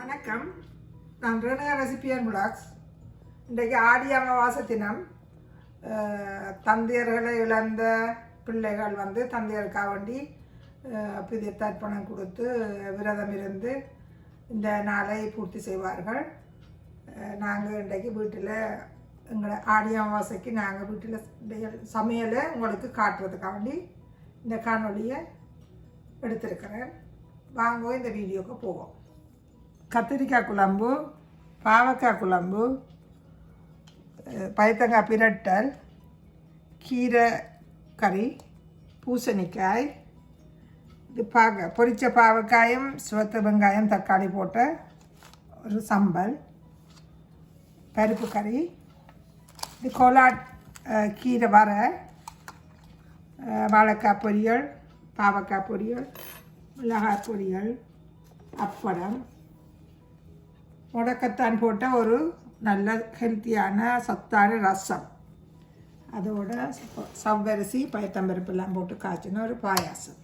வணக்கம். நான் ரேணுகா ரெசிபியன் பிளாக்ஸ் இன்றைக்கு ஆடி அமாவாசை தினம். தந்தையர்களை இழந்த பிள்ளைகள் வந்து தந்தையருக்காக வேண்டி அஹ், புதிய தர்ப்பணம் கொடுத்து விரதம் இருந்து இந்த நாளை பூர்த்தி செய்வார்கள். நாங்கள் இன்றைக்கு வீட்டில் எங்களை ஆடி அமாவாசைக்கு நாங்கள் வீட்டில் சமையலை உங்களுக்கு காட்டுறதுக்காக வேண்டி இந்த காணொலியை எடுத்திருக்கிறேன். வாங்க இந்த வீடியோக்கு போவோம். கத்திரிக்காய் குழம்பு பாவக்காய் குழம்பு பயத்தங்காய் பிரட்டல் கீரை கறி பூசணிக்காய் இது பாக பொரித்த பாவக்காயும் சிவத்த வெங்காயம் தக்காளி போட்ட ஒரு சம்பல் பருப்பு கறி இது கோலாட் கீரை வர வாழைக்காய் பொரியல் பாவக்காய் பொரியல் மிளகாய் பொரியல் அப்படம் முடக்கத்தான் போட்ட ஒரு நல்ல ஹெல்த்தியான சத்தான ரசம் அதோட ச- சவ்வரிசி பயத்தம்பருப்பெல்லாம் போட்டு காய்ச்சின ஒரு பாயாசம்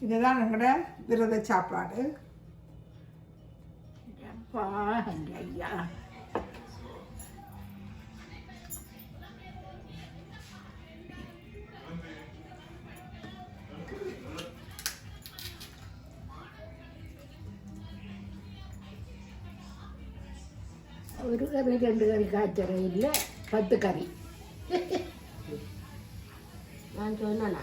இதுதான் எங்களோட விரத சாப்பாடு ஐயா ഒരു കറി രണ്ട് കറി കാച്ചറയില്ല പത്ത് കറി ഞാൻ ചോദിച്ചാണ്